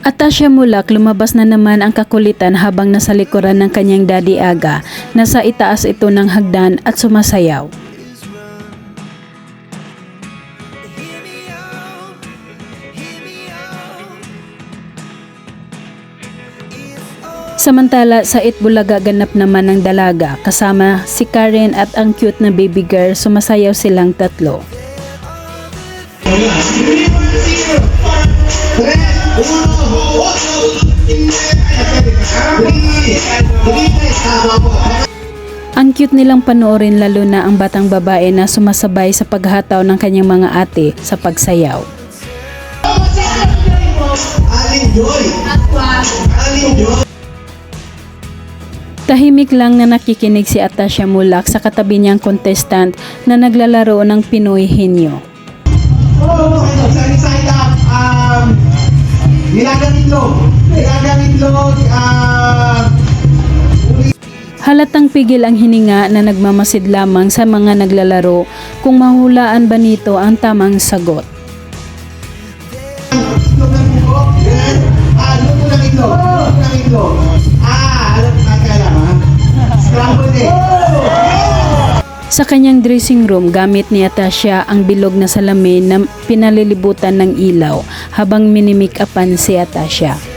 Atasha Mulak lumabas na naman ang kakulitan habang nasa likuran ng kanyang daddy Aga. Nasa itaas ito ng hagdan at sumasayaw. Samantala sa Itbulaga ganap naman ng dalaga kasama si Karen at ang cute na baby girl sumasayaw silang tatlo. Ang cute nilang panoorin lalo na ang batang babae na sumasabay sa paghataw ng kanyang mga ate sa pagsayaw. Tahimik lang na nakikinig si Atasha Mulak sa katabi niyang contestant na naglalaro ng Pinoy Henyo. Oh, sa side up, um, nilagang. Halatang pigil ang hininga na nagmamasid lamang sa mga naglalaro kung mahulaan ba nito ang tamang sagot. Sa kanyang dressing room, gamit ni Atasha ang bilog na salamin na pinalilibutan ng ilaw habang minimik upan si Atasha.